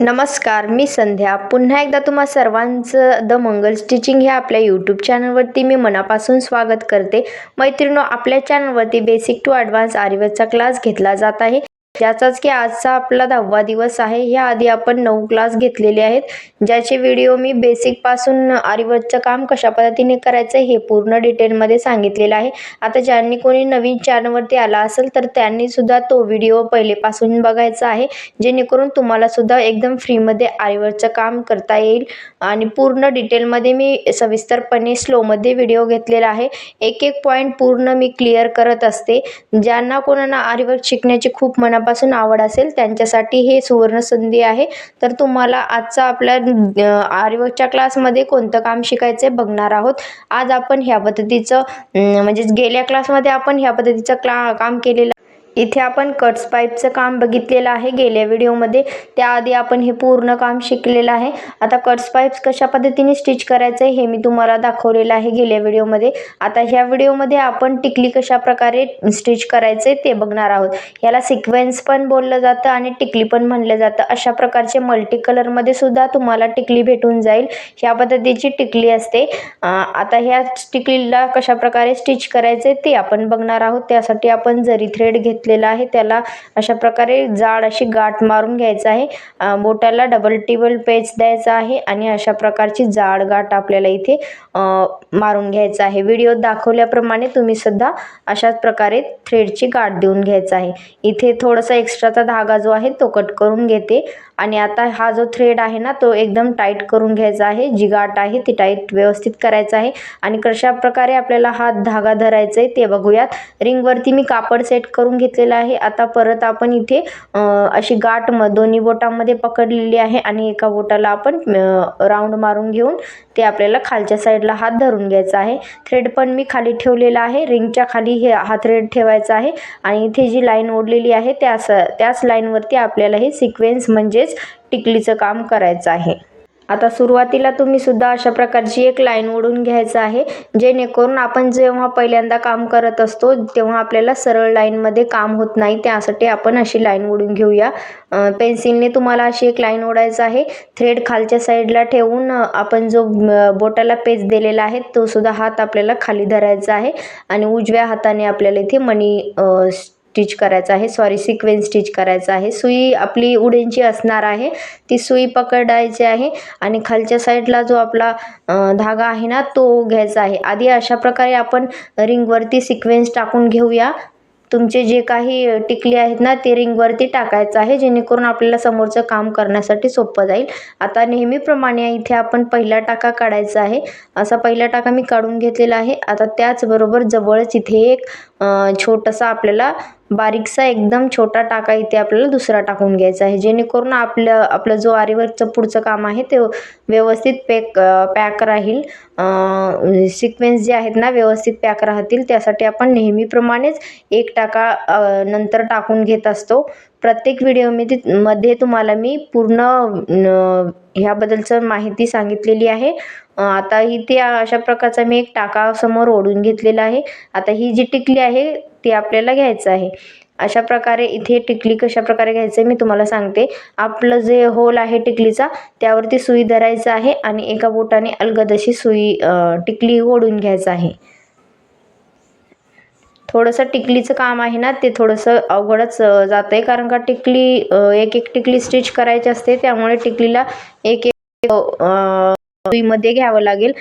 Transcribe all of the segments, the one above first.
नमस्कार मी संध्या. पुन्हा एकदा तुम्हा सर्वांचं द मंगल स्टिचिंग ह्या आपल्या यूट्यूब चॅनलवरती मी मनापासून स्वागत करते. मैत्रिणो आपल्या चॅनलवरती बेसिक टू ॲडव्हान्स आरिवर्कचा क्लास घेतला जात आहे. ज्याचाच की आजचा आपला दहावा दिवस आहे. ह्या आधी आपण नऊ क्लास घेतलेले आहेत. ज्याचे व्हिडिओ मी बेसिकपासून आरिवर्कचं काम कशा पद्धतीने करायचं हे पूर्ण डिटेलमध्ये सांगितलेलं आहे. आता ज्यांनी कोणी नवीन चॅनलवरती आला असेल तर त्यांनीसुद्धा तो व्हिडिओ पहिलेपासून बघायचा आहे. जेणेकरून तुम्हालासुद्धा एकदम फ्रीमध्ये आरिवर्कचं काम करता येईल. आणि पूर्ण डिटेलमध्ये मी सविस्तरपणे स्लोमध्ये व्हिडिओ घेतलेला आहे. एक एक पॉईंट पूर्ण मी क्लिअर करत असते. ज्यांना कोणाला आरिवर्क शिकण्याची खूप मनापासून आवड असेल त्यांच्यासाठी हे सुवर्ण संधी आहे. तर तुम्हाला आजचा आपल्या अं, क्लासमध्ये कोणतं काम शिकायचं आहे बघणार आहोत. आज आपण ह्या पद्धतीचं म्हणजेच गेल्या क्लासमध्ये आपण ह्या पद्धतीचं क्ला काम केलेलं इथे आपण कट्स पाईपचं काम बघितलेलं आहे. गेल्या व्हिडिओमध्ये त्याआधी आपण हे पूर्ण काम शिकलेलं आहे. आता कट्स पाईप्स कशा पद्धतीने स्टिच करायचं आहे हे मी तुम्हाला दाखवलेलं आहे गेल्या व्हिडिओमध्ये. आता ह्या व्हिडिओमध्ये आपण टिकली कशा प्रकारे स्टिच करायचे ते बघणार आहोत. ह्याला सिक्वेन्स पण बोललं जातं आणि टिकली पण म्हणलं जातं. अशा प्रकारचे मल्टी कलरमध्ये सुद्धा तुम्हाला टिकली भेटून जाईल. ह्या पद्धतीची टिकली असते. आता ह्या टिकलीला कशा प्रकारे स्टिच करायचे ते आपण बघणार आहोत. त्यासाठी आपण जरी थ्रेड घेत घेतलेला आहे. त्याला अशा प्रकारे जाड अशी गाठ मारून घ्यायचं आहे. बोटाला डबल टेबल पेच द्यायचा आहे आणि अशा प्रकारची जाड गाठ आपल्याला इथे मारून घ्यायचं आहे. व्हिडिओ दाखवल्याप्रमाणे तुम्ही सुद्धा अशाच प्रकारे थ्रेडची गाठ देऊन घ्यायचा आहे. इथे थोडासा एक्स्ट्राचा धागा जो आहे तो कट करून घेते. आणि आता हा जो थ्रेड आहे ना तो एकदम टाईट करून घ्यायचा आहे. जी गाठ आहे ती टाईट व्यवस्थित करायचं आहे. आणि कशा प्रकारे आपल्याला हा धागा धरायचा आहे ते बघूयात. रिंगवरती मी कापड सेट करून घेतलेलं आहे. आता परत आपण इथे अशी गाठ म दोन्ही बोटामध्ये पकडलेली आहे आणि एका बोटाला आपण राऊंड मारून घेऊन ते आपल्याला खालच्या साईडला हात धरून घ्यायचा आहे. थ्रेड पण मी खाली ठेवलेला आहे. रिंगच्या खाली हे हा थ्रेड ठेवायचा आहे. आणि इथे जी लाईन ओढलेली आहे त्याच त्याच लाईनवरती आपल्याला हे सिक्वेन्स म्हणजेच टिकलीचं काम करायचं आहे. आता सुरुवातीला तुम्ही सुद्धा अशा प्रकारची एक लाईन ओढून घ्यायचं आहे जेणेकरून आपण जेव्हा पहिल्यांदा काम करत असतो तेव्हा आपल्याला सरळ लाईनमध्ये काम होत नाही. त्यासाठी आपण अशी लाईन ओढून घेऊया. पेन्सिलने तुम्हाला अशी एक लाईन ओढायचं आहे. थ्रेड खालच्या साईडला ठेवून आपण जो बोटाला पेज दिलेला आहे तो सुद्धा हात आपल्याला खाली धरायचा आहे. आणि उजव्या हाताने आपल्याला इथे मणी स्टिच करायचा आहे. सॉरी सिक्वेन्स स्टिच करायचा आहे. सुई आपली उड्यांची असणार आहे. ती सुई पकडायची आहे आणि खालच्या साईडला जो आपला धागा आहे ना तो घ्यायचा आहे. आधी अशा प्रकारे आपण रिंगवरती सिक्वेन्स टाकून घेऊया. तुमचे जे काही टिकली आहेत ना ते रिंगवरती टाकायचं आहे जेणेकरून आपल्याला समोरचं काम करण्यासाठी सोपं जाईल. आता नेहमीप्रमाणे इथे आपण पहिला टाका काढायचा आहे. असा पहिला टाका मी काढून घेतलेला आहे. आता त्याचबरोबर जवळच इथे एक छोटासा आपल्याला बारीकसा एकदम छोटा टाका इथे आपल्याला दुसरा टाकून घ्यायचा आहे. जेणेकरून आपलं आपलं जो आरीवरचं पुढचं काम आहे ते व्यवस्थित पॅक पॅक राहील. सिक्वेन्स जे आहेत ना व्यवस्थित पॅक राहतील. त्यासाठी आपण नेहमीप्रमाणेच एक टाका नंतर टाकून घेत असतो. प्रत्येक व्हिडिओमध्ये मध्ये तुम्हाला मी पूर्ण ह्याबद्दलचं माहिती सांगितलेली आहे. आता ही ते अशा प्रकारचा मी एक टाका समोर ओढून घेतलेला आहे. आता ही जी टिकली आहे ती आपल्याला घ्यायचं आहे. अशा प्रकारे इथे टिकली कशा प्रकारे घ्यायचं आहे मी तुम्हाला सांगते. आपलं जे होल आहे टिकलीचा त्यावरती सुई धरायचं आहे आणि एका बोटाने अलगद अशी सुई टिकली ओढून घ्यायचं आहे. थोडंसं टिकलीचं काम आहे ना ते थोडंसं अवघडच जातं आहे कारण का टिकली एक एक टिकली स्टिच करायची असते त्यामुळे टिकलीला एक एक सुईमध्ये घ्यावं लागेल.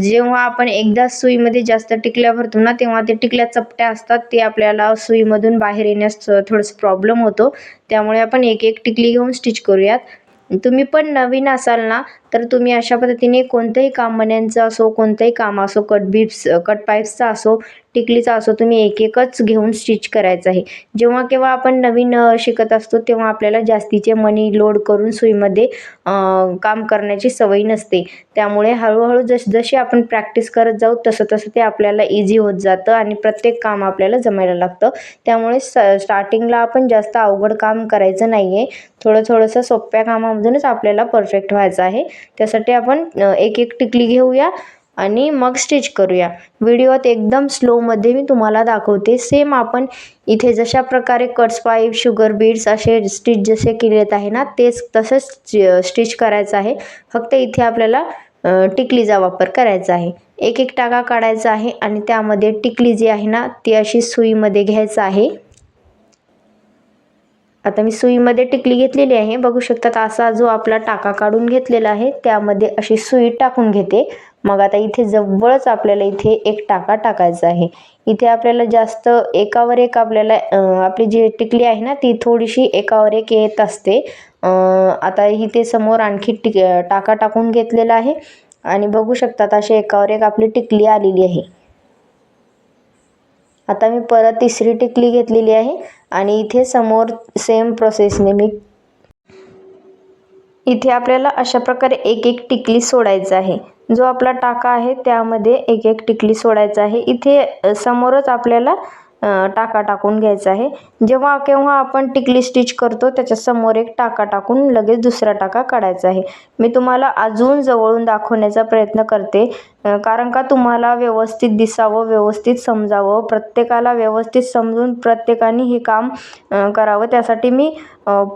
जेव्हा आपण एकदा सुईमध्ये जास्त टिकल्या भरतो ना तेव्हा ते टिकल्या चपट्या असतात. ते आपल्याला सुईमधून बाहेर येण्यास थोडंसं प्रॉब्लेम होतो. त्यामुळे आपण एक एक टिकली घेऊन स्टिच करूयात. तुम्ही पण नवीन असाल ना तर तुम्ही अशा पद्धतीने कोणतंही काम मण्यांचं असो कोणतंही काम असो कट बीप्स कट पाईप्सचा असो टिकलीचा असो तुम्ही एक एकच घेऊन स्टिच करायचं आहे. जेव्हा केव्हा आपण नवीन शिकत असतो तेव्हा आपल्याला जास्तीचे मनी लोड करून सुईमध्ये काम करण्याची सवय नसते. त्यामुळे हळूहळू जस जशी आपण प्रॅक्टिस करत जाऊ तसं तसं ते आपल्याला इझी होत जातं आणि प्रत्येक काम आपल्याला जमायला लागतं. त्यामुळे स स्टार्टिंगला आपण जास्त अवघड काम करायचं नाही आहे थोडं थोडंसं सोप्या कामामधूनच आपल्याला परफेक्ट व्हायचं आहे. त्यासाठी आपण एक एक टिकली घेऊया आणि मग स्टिच करूया. व्हिडिओत एकदम स्लोमध्ये मी तुम्हाला दाखवते. सेम आपण इथे जशा प्रकारे कट्स पाईप शुगर बीड्स असे स्टिच जसे केलेत आहे ना तेच तसंच स्टिच करायचं आहे. फक्त इथे आपल्याला टिकलीचा वापर करायचा आहे. एक एक टाका काढायचा आहे आणि त्यामध्ये टिकली जी आहे ना ती अशी सुईमध्ये घ्यायचं आहे. आता मी सुईमध्ये टिकली घेतलेली आहे. बघू शकतात असा जो आपला टाका काढून घेतलेला आहे त्यामध्ये अशी सुई टाकून घेते. मग आता इथे जवळच आपल्याला इथे एक टाका टाकायचा आहे. इथे आपल्याला जास्त एकावर एक आपल्याला आपली जी टिकली आहे ना ती थोडीशी एकावर एक येत असते. आता इथे समोर आणखी टिक टाका टाकून घेतलेला आहे. आणि बघू शकतात असे एकावर एक आपली टिकली आलेली आहे. आता मी परत तिसरी टिकली घेतलेली आहे. आणि इथे समोर सेम प्रोसेसने मी इथे आपल्याला अशा प्रकारे एक एक टिकली सोडायचं आहे. जो आपला टाका आहे त्यामध्ये एक एक टिकली सोडायचा आहे. इथे समोरच आपल्याला टाका टाकून घ्यायचा आहे. जेव्हा केव्हा आपण टिकली स्टिच करतो त्याच्यासमोर एक टाका टाकून लगेच दुसरा टाका काढायचा आहे. मी तुम्हाला अजून जवळून दाखवण्याचा प्रयत्न करते कारण का तुम्हाला व्यवस्थित दिसावं व्यवस्थित समजावं प्रत्येकाला व्यवस्थित समजून प्रत्येकाने हे काम करावं. त्यासाठी मी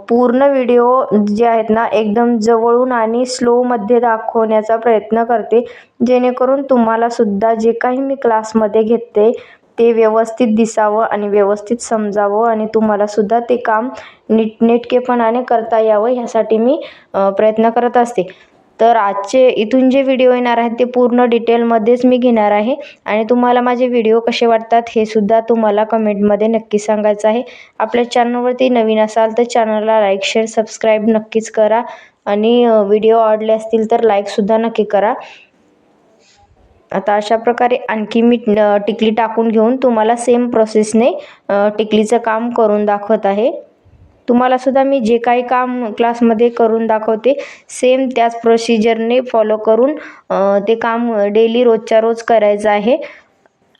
पूर्ण व्हिडिओ जे आहेत ना एकदम जवळून आणि स्लोमध्ये दाखवण्याचा प्रयत्न करते जेणेकरून तुम्हाला सुद्धा जे काही मी क्लासमध्ये घेते ते व्यवस्थित दिसावं आणि व्यवस्थित समजावं आणि तुम्हालासुद्धा ते काम नीटनेटकेपणाने करता यावं ह्यासाठी मी प्रयत्न करत असते. तर आजचे इथून जे व्हिडिओ येणार आहेत ते पूर्ण डिटेलमध्येच मी घेणार आहे आणि तुम्हाला माझे व्हिडिओ कसे वाटतात हे सुद्धा तुम्हाला कमेंटमध्ये नक्की सांगायचं आहे. आपल्या चॅनलवरती नवीन असाल तर चॅनलला लाईक शेअर सबस्क्राईब नक्कीच करा आणि व्हिडिओ आवडले असतील तर लाईकसुद्धा नक्की करा. आता अशा प्रकारे आणखी मी टिकली टाकून घेऊन तुम्हाला सेम प्रोसेसने टिकलीचं काम करून दाखवत आहे. तुम्हाला सुद्धा मी जे काही काम क्लासमध्ये करून दाखवते सेम त्याच प्रोसिजरने फॉलो करून ते काम डेली रोजच्या रोज करायचं आहे.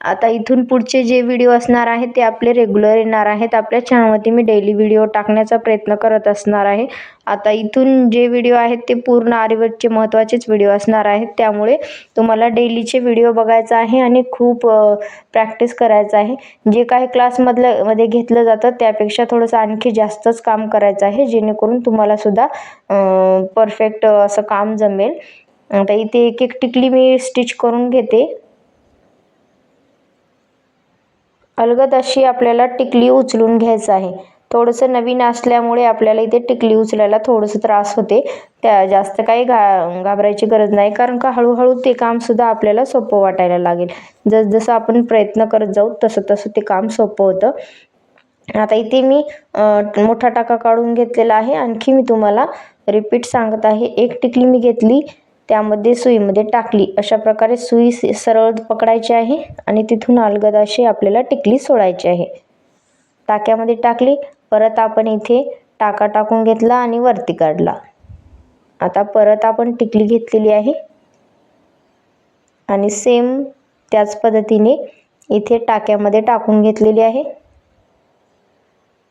आता इथून पुढचे जे व्हिडिओ असणार आहेत ते आपले रेग्युलर येणार आहेत. आपल्या चॅनलवरती मी डेली व्हिडिओ टाकण्याचा प्रयत्न करत असणार आहे. आता इथून जे व्हिडिओ आहेत ते पूर्ण आरीवर्कचे महत्त्वाचेच व्हिडिओ असणार आहेत. त्यामुळे तुम्हाला डेलीचे व्हिडिओ बघायचा आहे आणि खूप प्रॅक्टिस करायचं आहे. जे काही क्लासमधलं मध्ये घेतलं जातं त्यापेक्षा थोडंसं आणखी जास्तच काम करायचं आहे. जेणेकरून तुम्हालासुद्धा परफेक्ट असं काम जमेल. आता इथे एक एक टिकली मी स्टिच करून घेते. अलगद अशी आपल्याला टिकली उचलून घ्यायचं आहे. थोडंसं नवीन असल्यामुळे आपल्याला इथे टिकली उचलायला थोडंसं त्रास होते. त्या जास्त काही घा घाबरायची गरज नाही कारण का हळूहळू ते कामसुद्धा आपल्याला सोपं वाटायला लागेल. जसजसं आपण प्रयत्न करत जाऊ तसं तसं ते काम सोपं होतं. आता इथे मी मोठा टाका काढून घेतलेला आहे. आणखी मी तुम्हाला रिपीट सांगत आहे. एक टिकली मी घेतली. त्यामध्ये सुईमध्ये टाकली. अशा प्रकारे सुई सरळ पकडायची आहे आणि तिथून अलगद अशी आपल्याला टिकली सोडायची आहे. टाक्यामध्ये टाकली. परत आपण इथे टाका टाकून घेतला आणि वरती काढला. आता परत आपण टिकली घेतलेली आहे. आणि सेम त्याच पद्धतीने इथे टाक्यामध्ये टाकून घेतलेली आहे.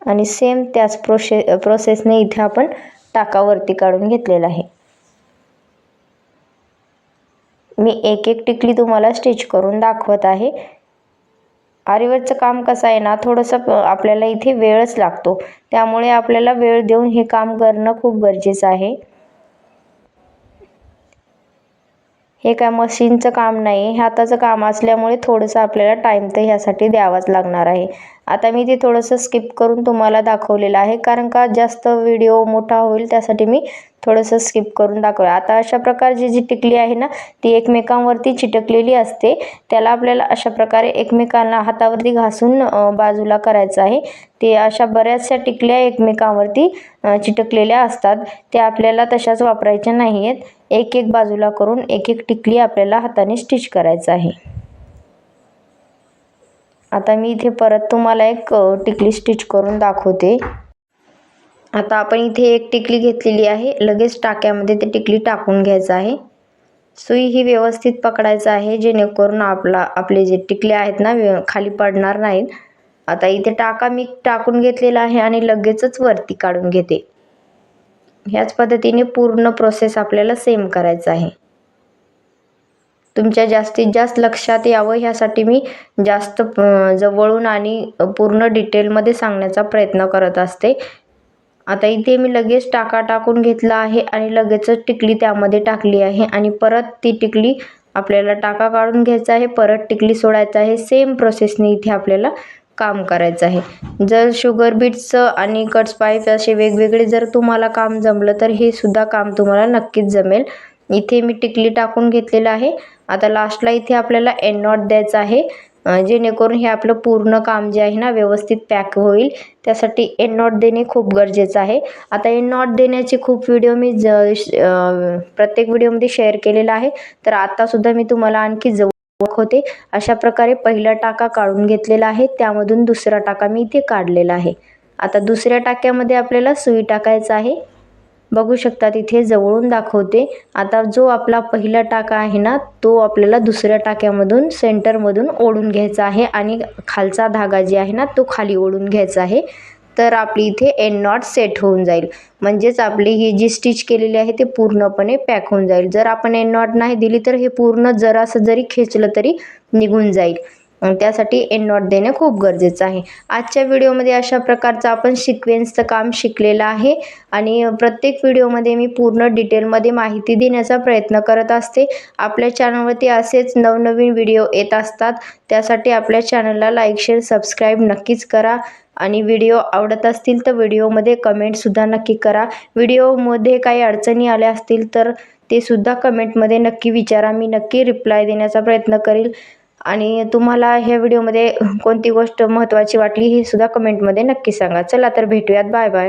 आणि सेम त्याच प्रोसे प्रोसेसने इथे आपण टाकावरती काढून घेतलेला आहे. मी एक एक टिकली तुम्हाला स्टिच करून दाखवत आहे. आरीवरचं काम कसं आहे ना थोडंसं आपल्याला इथे वेळच लागतो. त्यामुळे आपल्याला वेळ देऊन हे काम करणं खूप गरजेचं आहे. हे काय मशीनचं काम नाही हाताचं काम असल्यामुळे थोडंसं आपल्याला टाईम तर ह्यासाठी द्यावाच लागणार आहे. आता मी ते थोडंसं स्किप करून तुम्हाला दाखवलेलं आहे कारण का जास्त व्हिडिओ मोठा होईल त्यासाठी मी थोडंसं स्किप करून दाखवलं आता अशा प्रकारची जी टिकली आहे ना ती एकमेकांवरती चिटकलेली असते. त्याला आपल्याला अशा प्रकारे एकमेकांना हातावरती घासून बाजूला करायचं आहे. ते अशा बऱ्याचशा टिकल्या एकमेकांवरती चिटकलेल्या असतात. त्या आपल्याला तशाच वापरायच्या नाही आहेत एक एक बाजूला करून एक एक टिकली आपल्याला हाताने स्टिच करायचं आहे. आता मी इथे परत तुम्हाला एक टिकली स्टिच करून दाखवते. आता आपण इथे एक टिकली घेतलेली आहे. लगेच टाक्यामध्ये ते टिकली टाकून घ्यायचं आहे. सुई ही व्यवस्थित पकडायचं आहे जेणेकरून आपला आपले जे टिकले आहेत ना खाली पडणार नाहीत. आता इथे टाका मी टाकून घेतलेला आहे आणि लगेचच वरती काढून घेते. ह्याच पद्धतीने पूर्ण प्रोसेस आपल्याला सेम करायचं आहे. तुमच्या जास्तीत जास्त लक्षात यावं ह्यासाठी मी जास्त जवळून आणि पूर्ण डिटेलमध्ये सांगण्याचा प्रयत्न करत असते. आता इथे मी लगेच टाका टाकून घेतला आहे आणि लगेचच टिकली त्यामध्ये टाकली आहे आणि परत ती टिकली आपल्याला टाका काढून घ्यायचा आहे परत टिकली सोडायचं आहे. सेम प्रोसेसने इथे आपल्याला काम करायचं आहे. जर शुगर बीट्सचं आणि कट्स पाईप असे वेगवेगळे जर तुम्हाला काम जमलं तर हे सुद्धा काम तुम्हाला नक्कीच जमेल. इथे मी टिकली टाकून घेतलेलं आहे. आता लास्टला इथे आपल्याला एन नॉट द्यायचं आहे. जेणेकरून हे आपलं पूर्ण काम जे आहे ना व्यवस्थित पॅक होईल. त्यासाठी एन नॉट देणे खूप गरजेचं आहे. आता एन नॉट देण्याचे खूप व्हिडिओ मी ज श- प्रत्येक व्हिडिओमध्ये शेअर केलेला आहे. तर आतासुद्धा मी तुम्हाला आणखी जवळ होते अशा प्रकारे पहिला टाका काढून घेतलेला आहे. त्यामधून दुसरा टाका मी इथे काढलेला आहे. आता दुसऱ्या टाक्यामध्ये आपल्याला सुई टाकायचं आहे. बघू शकता तिथे जवळून दाखवते. आता जो आपला पहिला टाका आहे ना तो आपल्याला दुसऱ्या टाक्यामधून सेंटरमधून ओढून घ्यायचा आहे. आणि खालचा धागा जे आहे ना तो खाली ओढून घ्यायचा आहे. तर आपली इथे एन नॉट सेट होऊन जाईल. म्हणजेच आपली ही जी स्टिच केलेली आहे ते पूर्णपणे पॅक होऊन जाईल. जर आपण एन नॉट नाही दिली तर हे पूर्ण जरासं जरी खेचलं तरी निघून जाईल. त्यासाठी एन नॉट देणे खूप गरजेचं आहे. आजच्या व्हिडिओमध्ये अशा प्रकारचं आपण सिक्वेन्सचं काम शिकलेलं आहे आणि प्रत्येक व्हिडिओमध्ये मी पूर्ण डिटेलमध्ये माहिती देण्याचा प्रयत्न करत असते. आपल्या चॅनलवरती असेच नवनवीन व्हिडिओ येत असतात. त्यासाठी आपल्या चॅनलला लाईक शेअर सबस्क्राईब नक्कीच करा. आणि व्हिडिओ आवडत असतील तर व्हिडिओमध्ये कमेंटसुद्धा नक्की करा. व्हिडिओमध्ये काही अडचणी आल्या असतील तर ते सुद्धा कमेंटमध्ये नक्की विचारा. मी नक्की रिप्लाय देण्याचा प्रयत्न करेल. आणि तुम्हाला ह्या व्हिडिओमध्ये कोणती गोष्ट महत्त्वाची वाटली ही सुद्धा कमेंटमध्ये नक्की सांगा. चला तर भेटूयात. Bye bye